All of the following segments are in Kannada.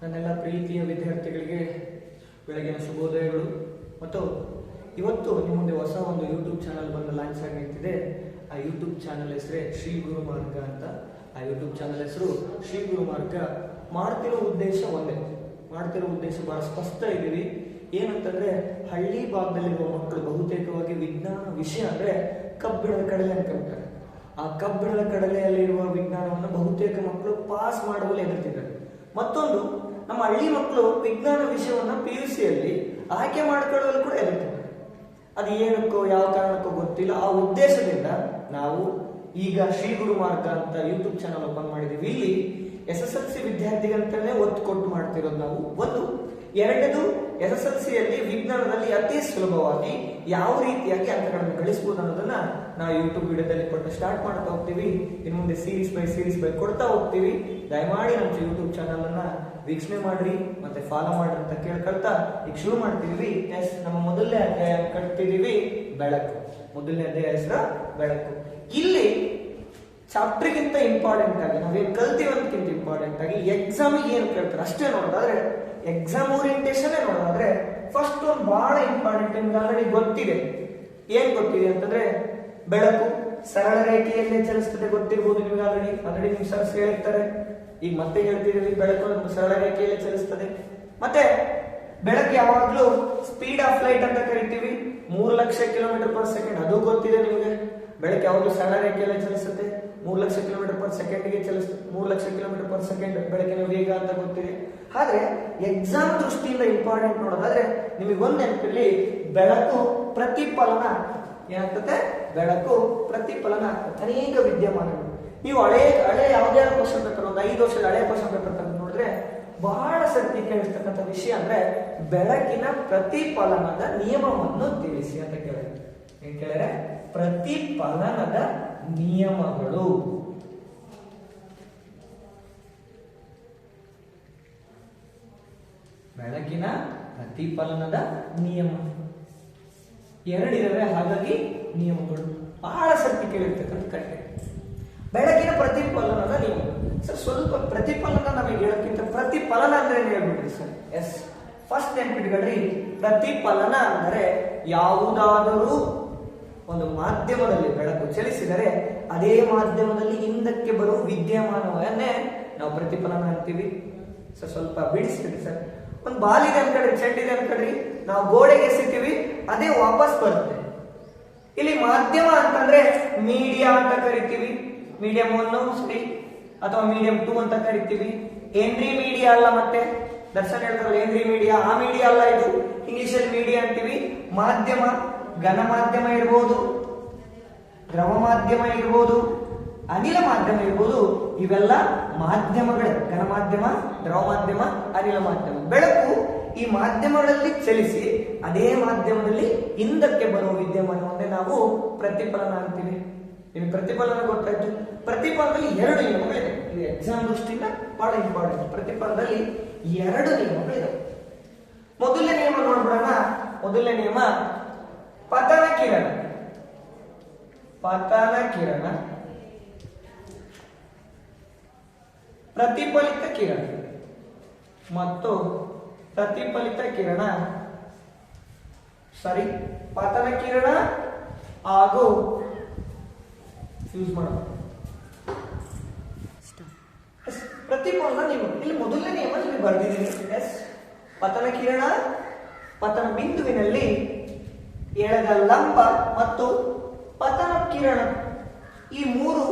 ನನ್ನೆಲ್ಲ ಪ್ರೀತಿಯ ವಿದ್ಯಾರ್ಥಿಗಳಿಗೆ ಬೆಳಗಿನ ಶುಭೋದಯಗಳು. ಮತ್ತು ಇವತ್ತು ನಿಮ್ಮ ಮುಂದೆ ಹೊಸ ಒಂದು ಯೂಟ್ಯೂಬ್ ಚಾನಲ್ ಬಂದು ಲಾಂಚ್ ಆಗಿರ್ತಿದೆ ಆ ಯೂಟ್ಯೂಬ್ ಚಾನಲ್ ಹೆಸರೇ ಶ್ರೀ ಗುರು ಮಾರ್ಗ ಅಂತ. ಆ ಯೂಟ್ಯೂಬ್ ಚಾನಲ್ ಹೆಸರು ಶ್ರೀ ಗುರು ಮಾರ್ಗ. ಮಾಡ್ತಿರೋ ಉದ್ದೇಶ ಒಂದೇ. ಮಾಡ್ತಿರೋ ಉದ್ದೇಶ ಬಹಳ ಸ್ಪಷ್ಟ ಇದ್ದೀವಿ. ಏನಂತಂದ್ರೆ ಹಳ್ಳಿ ಭಾಗದಲ್ಲಿರುವ ಮಕ್ಕಳು ಬಹುತೇಕವಾಗಿ ವಿಜ್ಞಾನ ವಿಷಯ ಅಂದ್ರೆ ಕಬ್ಬಿಣದ ಕಡಲೆ ಅನ್ಕೊಂತಾರೆ ಆ ಕಬ್ಬಿಣದ ಕಡಲೆಯಲ್ಲಿರುವ ವಿಜ್ಞಾನವನ್ನು ಬಹುತೇಕ ಮಕ್ಕಳು ಪಾಸ್ ಮಾಡುವಲ್ಲಿ ಎದುರ್ತಿದ್ದಾರೆ ಮತ್ತೊಂದು ನಮ್ಮ ಹಳ್ಳಿ ಮಕ್ಕಳು ವಿಜ್ಞಾನ ವಿಷಯವನ್ನು ಪಿ ಯು ಸಿಯಲ್ಲಿ ಆಯ್ಕೆ ಮಾಡ್ಕೊಳ್ಳುವಲ್ಲಿ ಕೂಡ ಇರುತ್ತೆ ಅದು ಏನಕ್ಕೋ, ಯಾವ ಕಾರಣಕ್ಕೋ ಗೊತ್ತಿಲ್ಲ. ಆ ಉದ್ದೇಶದಿಂದ ನಾವು ಈಗ ಶ್ರೀ ಗುರು ಮಾರ್ಗ ಅಂತ ಯೂಟ್ಯೂಬ್ ಚಾನಲ್ ಓಪನ್ ಮಾಡಿದ್ದೀವಿ. ಇಲ್ಲಿ ಎಸ್ ಎಸ್ ಎಲ್ ಸಿ ವಿದ್ಯಾರ್ಥಿಗಳಂತಲೇ ಒತ್ತು ಕೊಟ್ಟು ಮಾಡ್ತಿರೋದು ನಾವು. ಒಂದು, ಎರಡನೇದು ಎಸ್ ಎಸ್ ಎಲ್ ಸಿಯಲ್ಲಿ ವಿಜ್ಞಾನದಲ್ಲಿ ಅತಿ ಸುಲಭವಾಗಿ ಯಾವ ರೀತಿಯಾಗಿ ಅಂಕಗಳನ್ನು ಗಳಿಸಬಹುದು ಅನ್ನೋದನ್ನ ನಾವು ಯೂಟ್ಯೂಬ್ ವಿಡಿಯೋದಲ್ಲಿ ಕೊಟ್ಟು ಸ್ಟಾರ್ಟ್ ಮಾಡ್ತಾ ಹೋಗ್ತೀವಿ. ಇನ್ನು ಮುಂದೆ ಸೀರೀಸ್ ಬೈ ಸೀರೀಸ್ ಬೈ ಕೊಡ್ತಾ ಹೋಗ್ತೀವಿ. ದಯಮಾಡಿ ನಮ್ಮ ಯೂಟ್ಯೂಬ್ ಚಾನಲ್ ಅನ್ನ ವೀಕ್ಷಣೆ ಮಾಡ್ರಿ, ಮತ್ತೆ ಫಾಲೋ ಮಾಡ್ರಿ ಅಂತ ಕೇಳ್ಕೊಳ್ತಾ ಈಗ ಶುರು ಮಾಡ್ತಿದೀವಿ. ಎಸ್, ನಮ್ಮ ಮೊದಲನೇ ಅಧ್ಯಾಯ ಕಟ್ತಿದೀವಿ, ಬೆಳಕು. ಮೊದಲನೇ ಅಧ್ಯಾಯ ಹೆಸರು ಬೆಳಕು. ಇಲ್ಲಿ ಚಾಪ್ಟರ್ಗಿಂತ ಇಂಪಾರ್ಟೆಂಟ್ ಆಗಿ, ನಾವೇನು ಕಲ್ತೀವಿ ಅಂತಕ್ಕಿಂತ ಇಂಪಾರ್ಟೆಂಟ್ ಆಗಿ ಎಕ್ಸಾಮಿಗೆ ಏನು ಕೇಳ್ತಾರೆ? ಅಷ್ಟೇ ನೋಡೋದಾದ್ರೆ ಎಕ್ಸಾಮ್ ಓರಿಯಂಟೇಷನ್ ನೋಡೋದಾದ್ರೆ ಫಸ್ಟ್ ಒಂದು ಬಹಳ ಇಂಪಾರ್ಟೆಂಟ್ ನಿಮ್ಗೆ ಆಲ್ರೆಡಿ ಗೊತ್ತಿದೆ. ಏನ್ ಗೊತ್ತಿದೆ ಅಂತಂದ್ರೆ, ಬೆಳಕು ಸರಳ ರೇಖೆಯಲ್ಲೇ ಚಲಿಸ್ತದೆ, ಗೊತ್ತಿರ್ಬೋದು ನಿಮ್ಗೆ ಆಲ್ರೆಡಿ ಆಲ್ರೆಡಿ ನಿಮ್ ಸರ್ಸ್ ಹೇಳಿರ್ತಾರೆ. ಈಗ ಮತ್ತೆ ಹೇಳ್ತೀರಿ ಬೆಳಕು ಸರಳ ರೇಖೆಯಲ್ಲಿ ಚಲಿಸ್ತದೆ. ಮತ್ತೆ ಬೆಳಕು ಯಾವಾಗ್ಲೂ ಸ್ಪೀಡ್ ಆಫ್ ಲೈಟ್ ಅಂತ ಕರಿತೀವಿ. ಮೂರು ಲಕ್ಷ ಕಿಲೋಮೀಟರ್ ಪರ್ ಸೆಕೆಂಡ್ ಅದು ಗೊತ್ತಿದೆ ನಿಮಗೆ? ಬೆಳಕು ಯಾವಾಗಲೂ ಸರಳ ರೇಖೆಯಲ್ಲಿ ಚಲಿಸುತ್ತೆ. ಮೂರು ಲಕ್ಷ ಕಿಲೋಮೀಟರ್ ಪರ್ ಸೆಕೆಂಡ್ಗೆ ಚಲಿಸುತ್ತೆ ಮೂರು ಲಕ್ಷ ಕಿಲೋಮೀಟರ್ ಪರ್ ಸೆಕೆಂಡ್ ಬೆಳಕಿನ ವೇಗ ಅಂತ ಗೊತ್ತಿದೆ. ಆದ್ರೆ ಎಕ್ಸಾಮ್ ದೃಷ್ಟಿಯಿಂದ ಇಂಪಾರ್ಟೆಂಟ್ ನೋಡೋದಾದ್ರೆ ನಿಮಗೆ ಒಂದ್ ನೆನಪಲ್ಲಿ ಬೆಳಕು ಪ್ರತಿಫಲನ ಏನಾಗ್ತದೆ? ಬೆಳಕು ಪ್ರತಿಫಲನ ಆಗ್ತದೆ ಅನೇಕ ವಿದ್ಯಮಾನಗಳು. ನೀವು ಹಳೆ ಹಳೆ ಯಾವುದೇ ಕ್ವಶನ್ ಪೇಪರ್ ಒಂದು ಐದು ವರ್ಷದ ಹಳೆ ಕ್ವಶನ್ ಪೇಪರ್ ತಂದು ನೋಡಿದ್ರೆ ಬಹಳ ಸರ್ತಿ ಕೇಳಿರ್ತಕ್ಕಂಥ ವಿಷಯ ಅಂದ್ರೆ ಬೆಳಕಿನ ಪ್ರತಿಫಲನದ ನಿಯಮವನ್ನು ತಿಳಿಸಿ ಅಂತ ಕೇಳಿದ್ರೆ. ಏನ್ ಕೇಳಿದ್ರೆ? ಪ್ರತಿಫಲನದ ನಿಯಮಗಳು. ಬೆಳಕಿನ ಪ್ರತಿಫಲನದ ನಿಯಮ. ಎರಡಿರವೆ ಹಾಗಾಗಿ ನಿಯಮಗಳು. ಬಹಳ ಸರ್ತಿ ಕೇಳಿರ್ತಕ್ಕಂಥ ಕಟ್ಟೆ ಬೆಳಕಿನ ಪ್ರತಿಫಲನದ ನೀವು ಸರ್ ಸ್ವಲ್ಪ ಪ್ರತಿಫಲನ ನಮಗೆ ಹೇಳೋಕ್ಕಿಂತ ಪ್ರತಿಫಲನ ಅಂದ್ರೆ ಏನು ಹೇಳ್ಬಿಡ್ರಿ ಸರ್ ಎಸ್ ಫಸ್ಟ್ ನೆನ್ಪಿಟ್ಕೊಳ್ರಿ. ಪ್ರತಿಫಲನ ಅಂದರೆ ಯಾವುದಾದರೂ ಒಂದು ಮಾಧ್ಯಮದಲ್ಲಿ ಬೆಳಕು ಚಲಿಸಿದರೆ ಅದೇ ಮಾಧ್ಯಮದಲ್ಲಿ ಹಿಂದಕ್ಕೆ ಬರುವ ವಿದ್ಯಮಾನವನ್ನೇ ನಾವು ಪ್ರತಿಫಲನ ಅಂತೀವಿ. ಸರ್ ಸ್ವಲ್ಪ ಬಿಡಿಸ್ತೀವಿ ಸರ್ ಒಂದು ಬಾಲಿದೆ ಇದೆ ಚೆಂಡಿದೆ ಅನ್ಕಡ್ರಿ, ನಾವು ಗೋಡೆಗೆ ಎಸಿತೀವಿ, ಅದೇ ವಾಪಸ್ ಬರುತ್ತೆ. ಇಲ್ಲಿ ಮಾಧ್ಯಮ ಅಂತಂದ್ರೆ ಮೀಡಿಯಾ ಅಂತ ಕರಿತೀವಿ. ಮೀಡಿಯಂ ಒನ್ ಸರಿ, ಅಥವಾ ಮೀಡಿಯಂ ಟೂ ಅಂತ ಕರಿತೀವಿ. ಏನ್ರಿ ಮೀಡಿಯಾ ಅಲ್ಲ ಮತ್ತೆ, ದರ್ಶನ್ ಹೇಳ್ತಾರಲ್ಲ ಏನ್ರಿ ಮೀಡಿಯಾ ಆ ಮೀಡಿಯಾ ಅಲ್ಲ ಇದು. ಇಂಗ್ಲಿಷ್ ಅಲ್ಲಿ ಮೀಡಿಯಾ ಅಂತೀವಿ. ಮಾಧ್ಯಮ, ಘನ ಮಾಧ್ಯಮ ಇರ್ಬೋದು, ದ್ರವ ಮಾಧ್ಯಮ ಇರ್ಬೋದು, ಅನಿಲ ಮಾಧ್ಯಮ ಇರ್ಬೋದು, ಇವೆಲ್ಲ ಮಾಧ್ಯಮಗಳೇ. ಘನ ಮಾಧ್ಯಮ, ದ್ರವ ಮಾಧ್ಯಮ, ಅನಿಲ ಮಾಧ್ಯಮ. ಬೆಳಕು ಈ ಮಾಧ್ಯಮಗಳಲ್ಲಿ ಚಲಿಸಿ, ಅದೇ ಮಾಧ್ಯಮದಲ್ಲಿ ಹಿಂದಕ್ಕೆ ಬರುವ ವಿದ್ಯಮಾನವನ್ನೇ ನಾವು ಪ್ರತಿಫಲನ ಅಂತೀವಿ. ನಿಮಗೆ ಪ್ರತಿಫಲನ ಗೊತ್ತಾಯ್ತು. ಪ್ರತಿಫಲದಲ್ಲಿ ಎರಡು ನಿಯಮಗಳಿವೆ ಇದು. ಎಕ್ಸಾಮ್ ದೃಷ್ಟಿಯಿಂದ ಬಹಳ ಇಂಪಾರ್ಟೆಂಟ್ ಪ್ರತಿಫಲದಲ್ಲಿ ಎರಡು ನಿಯಮಗಳಿವೆ ಮೊದಲನೇ ನಿಯಮ ನೋಡ್ಬಿಡೋಣ. ಮೊದಲನೇ ನಿಯಮ, ಪತನ ಕಿರಣ. ಪತನ ಕಿರಣ. ಪ್ರತಿಫಲಿತ ಕಿರಣ. ಮತ್ತು ಪ್ರತಿಫಲಿತ ಕಿರಣ ಸರಿ ಪತನ ಕಿರಣ ಹಾಗೂ ಯೂಸ್ ಪ್ರತಿಫಲನ ನಿಯಮ ಇಲ್ಲಿ ಮೊದಲನೇ ನಿಯಮ ಇಲ್ಲಿ ಬರೆದಿದ್ದೀನಿ ಎಸ್ ಪತನ ಕಿರಣ ಪತನ ಬಿಂದುವಿನಲ್ಲಿ ಎಳೆದ ಲಂಬ ಮತ್ತು ಪತನ ಕಿರಣ. ಈ ಮೂರು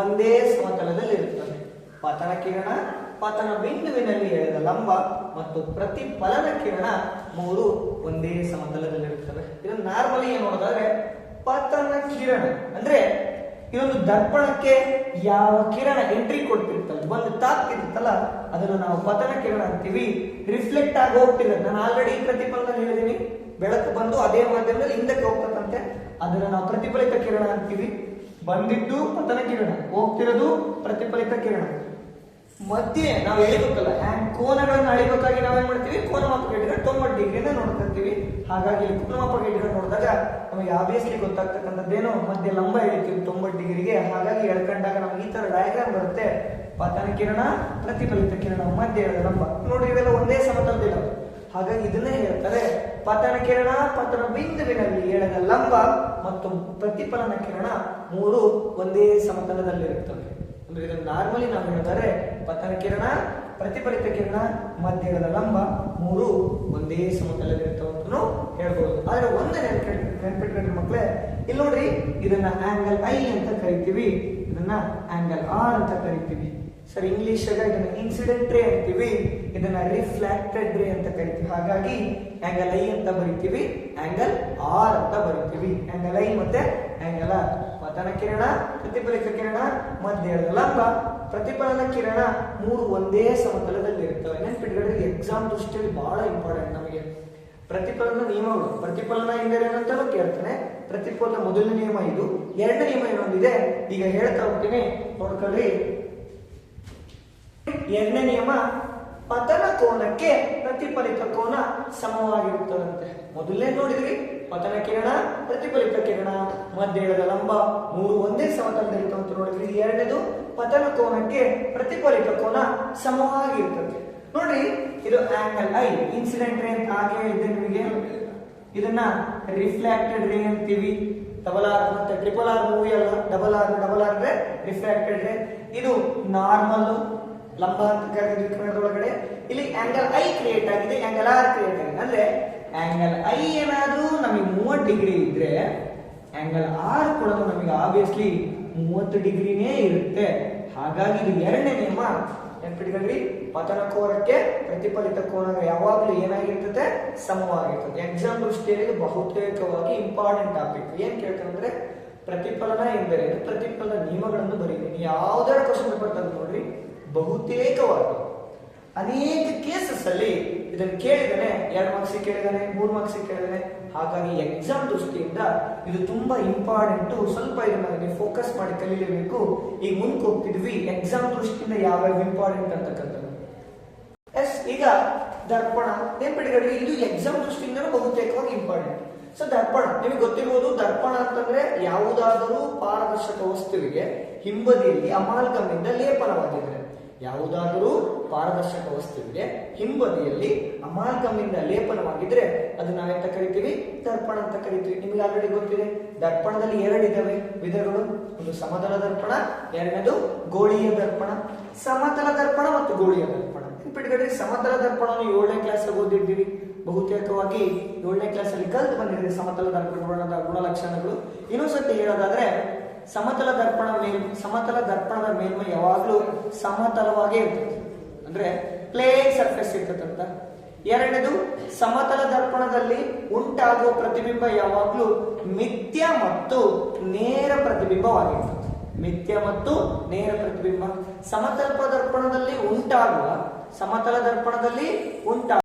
ಒಂದೇ ಸಮತಲದಲ್ಲಿ ಇರುತ್ತವೆ. ಪತನ ಕಿರಣ ಪತನ ಬಿಂದುವಿನಲ್ಲಿ ಎಳೆದ ಲಂಬ ಮತ್ತು ಪ್ರತಿಫಲನ ಕಿರಣ ಮೂರು ಒಂದೇ ಸಮತಲದಲ್ಲಿರುತ್ತವೆ ಇದನ್ನು ನಾರ್ಮಲಿ ಏನು ನೋಡೋದಾದ್ರೆ ಪತನ ಕಿರಣ. ಅಂದ್ರೆ ಇದೊಂದು ದರ್ಪಣಕ್ಕೆ ಯಾವ ಕಿರಣ ಎಂಟ್ರಿ ಕೊಡ್ತಿರ್ತಲ್ಲ ಒಂದು ತಾಕ್ತಿರುತ್ತಲ್ಲ ಅದನ್ನು ನಾವು ಪತನ ಕಿರಣ ಅಂತೀವಿ. ರಿಫ್ಲೆಕ್ಟ್ ಆಗಿ ಹೋಗ್ತಿರೋದು ನಾನು ಆಲ್ರೆಡಿ ಪ್ರತಿಫಲನ ಹೇಳಿದೀನಿ. ಬೆಳಕು ಬಂದು ಅದೇ ಮಾಧ್ಯಮದಲ್ಲಿ ಹಿಂದಕ್ಕೆ ಹೋಗ್ತದಂತೆ ಅದನ್ನು ನಾವು ಪ್ರತಿಫಲಿತ ಕಿರಣ ಅಂತೀವಿ. ಬಂದಿದ್ದು ಪತನ ಕಿರಣ. ಹೋಗ್ತಿರೋದು ಪ್ರತಿಫಲಿತ ಕಿರಣ. ಮಧ್ಯೆ ನಾವು ಹೇಳ್ಬೇಕಲ್ಲ ಹ್ಯಾಂಗ್ ಕೋನಗಳನ್ನ ಅಳಿಬೇಕಾಗಿ ನಾವೇನ್ ಮಾಡ್ತೀವಿ? ಕೋನ ಮಾಪಕ ಇಟ್ಕೊಂಡು ತೊಂಬತ್ತು ಡಿಗ್ರಿನ ನೋಡ್ತಿರ್ತೀವಿ ಹಾಗಾಗಿ ಕೋನ ಮಾಪಕ ನೋಡಿದಾಗ ನಮಗೆ ಆಬ್ವಿಯಸ್ಲಿ ಗೊತ್ತಾಗ್ತಕ್ಕಂಥದ್ದೇನು ಮಧ್ಯೆ ಲಂಬ ಎಳಿತೀವಿ ತೊಂಬತ್ತು ಡಿಗ್ರಿಗೆ ಹಾಗಾಗಿ ಎಳ್ಕೊಂಡಾಗ ನಮ್ಗೆ ಈ ತರ ಡಯಾಗ್ರಾಮ್ ಬರುತ್ತೆ. ಪತನ ಕಿರಣ, ಪ್ರತಿಫಲಿತ ಕಿರಣ, ಮಧ್ಯ ಲಂಬ. ನೋಡಿ ಇವೆಲ್ಲ ಒಂದೇ ಸಮತಲದಿಲ್ಲ ಹಾಗಾಗಿ ಇದನ್ನೇ ಹೇಳ್ತಾರೆ, ಪತನ ಕಿರಣ, ಪತನ ಬಿಂದುವಿನಲ್ಲಿ ಎಳೆದ ಲಂಬ ಮತ್ತು ಪ್ರತಿಫಲನ ಕಿರಣ ಮೂರು ಒಂದೇ ಸಮತಲದಲ್ಲಿರುತ್ತವೆ. ಅಂದ್ರೆ ಇದನ್ನು ನಾರ್ಮಲಿ ನಾವು ಹೇಳಿದರೆ ಪತನ ಕಿರಣ, ಪ್ರತಿಫಲಿತ ಕಿರಣ, ಮಧ್ಯದ ಲಂಬ ಮೂರು ಒಂದೇ ಸಮತಲದಲ್ಲಿರ್ತವೆ ಅಂತಲೂ ಹೇಳ್ಬೋದು. ಆದ್ರೆ ಒಂದು ನೆನಪಿಟ್ ನೆನಪಿಟ್ಕೊಂಡ್ರಿ ಮಕ್ಕಳೇ ಇಲ್ಲಿ ನೋಡ್ರಿ, ಇದನ್ನ ಆಂಗಲ್ ಐ ಅಂತ ಕರಿತೀವಿ, ಇದನ್ನ ಆಂಗಲ್ ಆರ್ ಅಂತ ಕರಿತೀವಿ. ಸರ್ ಇಂಗ್ಲಿಷ್ ಇದನ್ನ ಇನ್ಸಿಡೆಂಟ್ ರೇ ಅಂತೀವಿ, ಇದನ್ನ ರಿಫ್ಲಾಕ್ಟೆಡ್ ರೇ ಅಂತ ಕರಿತೀವಿ. ಹಾಗಾಗಿ ಆಂಗಲ್ ಐ ಅಂತ ಬರಿತೀವಿ ಆಂಗಲ್ ಆರ್ ಅಂತ ಬರಿತೀವಿ. ಆಂಗಲ್ ಐ ಮತ್ತೆ ಆಂಗಲ್ ಆರ್ ಪತನ ಕಿರಣ, ಪ್ರತಿಫಲಿತ ಕಿರಣ, ಮಧ್ಯ ಲಂಬ, ಪ್ರತಿಫಲನ ಕಿರಣ ಮೂರು ಒಂದೇ ಸಮತಲದಲ್ಲಿ ಇರ್ತವೆ ನೆನ್ಪಿಟ್ಕೊಳ್ಳಿ ಎಕ್ಸಾಮ್ ದೃಷ್ಟಿಯಲ್ಲಿ ಬಹಳ ಇಂಪಾರ್ಟೆಂಟ್ ನಮಗೆ. ಪ್ರತಿಫಲನ ನಿಯಮಗಳು ಪ್ರತಿಫಲನ ಎಂದರೆ ಏನಂತಲೂ ಕೇಳ್ತಾನೆ ಪ್ರತಿಫಲನ ಮೊದಲನೇ ನಿಯಮ ಇದು. ಎರಡನೇ ನಿಯಮ ಏನೊಂದಿದೆ? ಈಗ ಹೇಳ್ತಾ ಹೋಗ್ತೀನಿ. ನೋಡ್ಕೊಳ್ಳಿ. ಎರಡನೇ ನಿಯಮ, ಪತನ ಕೋನಕ್ಕೆ ಪ್ರತಿಫಲಿತ ಕೋನ ಸಮವಾಗಿರುತ್ತದಂತೆ. ಮೊದಲನೇ ನೋಡಿದ್ರಿ? ಪತನ ಕಿರಣ, ಪ್ರತಿಫಲಿತ ಕಿರಣ. ಮಧ್ಯದ ಲಂಬ ಮೂರು ಒಂದೇ ಸಮತಲದಲ್ಲಿರ್ತವೆ ಅಂತ ನೋಡಿದ್ರಿ ಎರಡನೇದು ಪತನ ಕೋನಕ್ಕೆ ಪ್ರತಿಫಲಿತ ಕೋನ ಸಮವಾಗಿರ್ತದೆ. ನೋಡ್ರಿ ಇದು ಆಂಗಲ್ ಐ ಇನ್ಸಿಡೆಂಟ್ ರೇ ಅಂತ ಹಾಗೆ ಇದೆ ನಿಮಗೆ. ಇದನ್ನ ರಿಫ್ಲಾಕ್ಟೆಡ್ ರೇ ಅಂತೀವಿ. ಡಬಲ್ ಆರ್ ಮತ್ತೆ ಟ್ರಿಪಲ್ ಆರ್ ಮೂವಿ ಅಲ್ಲ. Double R double R ray reflected ray ಇದು ನಾರ್ಮಲ್ ಲಂಬ ಅಂತ ಕರೆದಿದ್ವಿ ಕನ್ನಡದೊಳಗಡೆ ಇಲ್ಲಿ ಆಂಗಲ್ ಐ ಕ್ರಿಯೇಟ್ ಆಗಿದೆ ಆಂಗಲ್ ಆರ್ ಕ್ರಿಯೇಟ್ ಆಗಿದೆ. ಅಂದ್ರೆ ಆಂಗಲ್ ಐ ಏನಾದರೂ ನಮಗೆ ಮೂವತ್ತು ಡಿಗ್ರಿ ಇದ್ರೆ ಆಂಗಲ್ ಆರ್ ಕೂಡ ನಮಗೆ ಆಬ್ವಿಯಸ್ಲಿ ಮೂವತ್ತು ಡಿಗ್ರಿನೇ ಇರುತ್ತೆ. ಹಾಗಾಗಿ ಇದು ಎರಡನೇ ನಿಯಮ. ನೆನ್ಪಿಟ್ಕೊಂಡ್ರಿ? ಪತನ ಕೋನಕ್ಕೆ ಪ್ರತಿಫಲಿತ ಕೋನ ಯಾವಾಗಲೂ ಏನಾಗಿರ್ತದೆ? ಸಮವಾಗಿರ್ತದೆ. ಎಕ್ಸಾಮ್ ದೃಷ್ಟಿಯಲ್ಲಿ ಬಹುತೇಕವಾಗಿ ಇಂಪಾರ್ಟೆಂಟ್ ಟಾಪಿಕ್ ಏನ್ ಕೇಳ್ತಾರೆ ಪ್ರತಿಫಲನ ಎಂದರೆ, ಪ್ರತಿಫಲನ ನಿಯಮಗಳನ್ನು ಬರೀತೀನಿ ಯಾವ್ದಾರ ಕ್ವಶನ್ ಪೇಪರ್ ತಂದು ನೋಡ್ರಿ, ಬಹುತೇಕವಾಗಿ. ಅನೇಕ ಕೇಸಸ್ ಅಲ್ಲಿ ಇದನ್ನು ಕೇಳಿದಾನೆ ಎರಡು ಮಾರ್ಕ್ಸ್ ಕೇಳಿದಾನೆ ಮೂರು ಮಾರ್ಕ್ಸ್ ಕೇಳಿದಾನೆ ಹಾಗಾಗಿ ಎಕ್ಸಾಮ್ ದೃಷ್ಟಿಯಿಂದ ಇದು ತುಂಬಾ ಇಂಪಾರ್ಟೆಂಟ್ ಸ್ವಲ್ಪ ಇದನ್ನ ಫೋಕಸ್ ಮಾಡಿ ಕಲೀಲೇಬೇಕು ಈಗ ಮುಂದಕ್ಕೆ ಹೋಗ್ತಿದ್ವಿ. ಎಕ್ಸಾಮ್ ದೃಷ್ಟಿಯಿಂದ ಯಾವ್ಯಾವ ಇಂಪಾರ್ಟೆಂಟ್ ಅಂತಕ್ಕಂಥದ್ದು. ಎಸ್, ಈಗ ದರ್ಪಣ. ನೆನ್ಪಿಡಿಗಳಿಗೆ ಇದು ಎಕ್ಸಾಮ್ ದೃಷ್ಟಿಯಿಂದ ಬಹುತೇಕವಾಗಿ ಇಂಪಾರ್ಟೆಂಟ್ ಸೊ ದರ್ಪಣ. ನಿಮಗೆ ಗೊತ್ತಿರಬಹುದು ದರ್ಪಣ ಅಂತಂದ್ರೆ ಯಾವುದಾದರೂ ಪಾರದರ್ಶಕ ವಸ್ತುವಿಗೆ ಹಿಂಬದಿಯಲ್ಲಿ ಅಮಾಲ್ಗಮ್ನಿಂದ ಲೇಪನವಾಗಿದ್ರೆ. ಯಾವುದಾದರೂ ಪಾರದರ್ಶಕ ವಸ್ತುವಿಗೆ ಹಿಂಬದಿಯಲ್ಲಿ ಅಮಾಲ್ಗಮ್ನಿಂದ ಲೇಪನವಾಗಿದ್ರೆ ಅದು ನಾವೆಂತ ಕರಿತೀವಿ? ದರ್ಪಣ ಅಂತ ಕರಿತೀವಿ. ನಿಮಗೆ ಆಲ್ರೆಡಿ ಗೊತ್ತಿದೆ. ದರ್ಪಣದಲ್ಲಿ ಎರಡಿದ್ದಾವೆ ವಿಧಗಳು. ಒಂದು ಸಮತಲ ದರ್ಪಣ, ಎರಡನೇದು ಗೋಳಿಯ ದರ್ಪಣ. ಸಮತಲ ದರ್ಪಣ ಮತ್ತು ಗೋಳಿಯ ದರ್ಪಣ. ನೆನ್ಪಿಟ್ಕೊಳ್ರಿ ಸಮತಲ ದರ್ಪಣವನ್ನು ಏಳನೇ ಕ್ಲಾಸ್ ಓದಿದ್ದೀವಿ. ಬಹುತೇಕವಾಗಿ ಏಳನೇ ಕ್ಲಾಸ್ ಅಲ್ಲಿ ಕಲ್ತು ಬಂದಿದೆ ಸಮತಲ ದರ್ಪಣದ ಗುಣಲಕ್ಷಣಗಳು. ಇನ್ನೊಂದ್ಸತಿ ಹೇಳೋದಾದ್ರೆ ಸಮತಲ ದರ್ಪಣ ಮೇಲ್ ಸಮತಲ ದರ್ಪಣದ ಮೇಲ್ಮೈ ಯಾವಾಗಲೂ ಸಮತಲವಾಗೇ ಇರ್ತದೆ. ಅಂದ್ರೆ ಪ್ಲೇನ್ ಸರ್ಫೇಸ್ ಇರ್ತದಂತ. ಎರಡನೇದು, ಸಮತಲ ದರ್ಪಣದಲ್ಲಿ ಉಂಟಾಗುವ ಪ್ರತಿಬಿಂಬ ಯಾವಾಗಲೂ ಮಿಥ್ಯ ಮತ್ತು ನೇರ ಪ್ರತಿಬಿಂಬವಾಗಿರ್ತದೆ. ಮಿಥ್ಯ ಮತ್ತು ನೇರ ಪ್ರತಿಬಿಂಬ. ಸಮತಲ ದರ್ಪಣದಲ್ಲಿ ಉಂಟಾಗುವ, ಸಮತಲ ದರ್ಪಣದಲ್ಲಿ ಉಂಟಾಗುವ